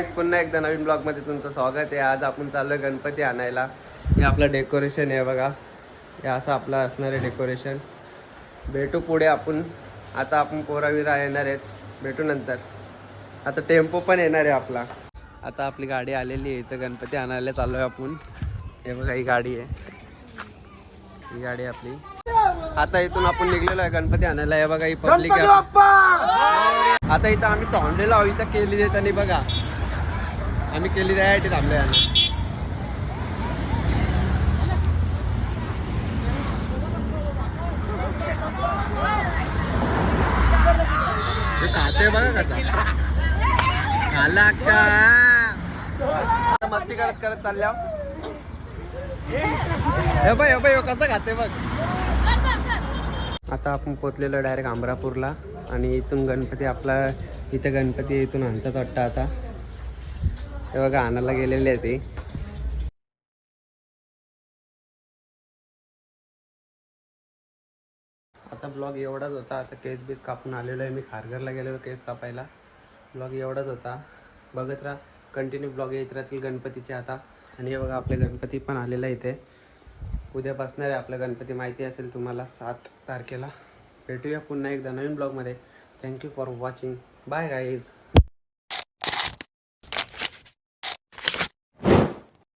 एकदा नवीन ब्लॉगमध्ये तुमचं स्वागत आहे. आज आपण चाललो आहे गणपती आणायला. हे आपलं डेकोरेशन आहे बघा. हे असं आपलं असणार आहे डेकोरेशन भेटू पुढे आपण. आता आपण पोराविरा येणार आहेत. भेटू नंतर. आता टेम्पो पण येणार आहे आपला. आता आपली गाडी आलेली आहे. इथं गणपती आणायला चाललो आहे आपण. हे बघा ही गाडी आहे. ही गाडी आहे आपली. आता इथून आपण निघलेलो आहे गणपती आणायला. हे बघा ही पब्लिक आता इथं आम्ही टॉन्डेला इथं केली देत आणि बघा. आम्ही केली त्यासाठी थांबलो यांना खाते बघा कसा. आला का? मस्ती करत करत चालल्या. हे बाय हे बाय कसं खाते बघ. आता आपण पोचलेलो डायरेक्ट अमरापूरला आणि इथून गणपती आपला इथं गणपती इथून आणतात वाटतं आता. हे बघा आणायला गेलेले आहे ते. आता ब्लॉग एवढाच होता. आता केस बीस कापून आलेलो आहे. मी खारघरला गेलेलो केस कापायला. ब्लॉग एवढाच होता. बघत राहा. कंटिन्यू ब्लॉग येत राहतील गणपतीचे आता. आणि हे बघा आपले गणपती पण आलेला आहे इथे. उद्या बसणार आहे आपला गणपती माहिती असेल तुम्हाला सात तारखेला. भेटूया पुन्हा एकदा नवीन ब्लॉगमध्ये. Thank you for watching bye guys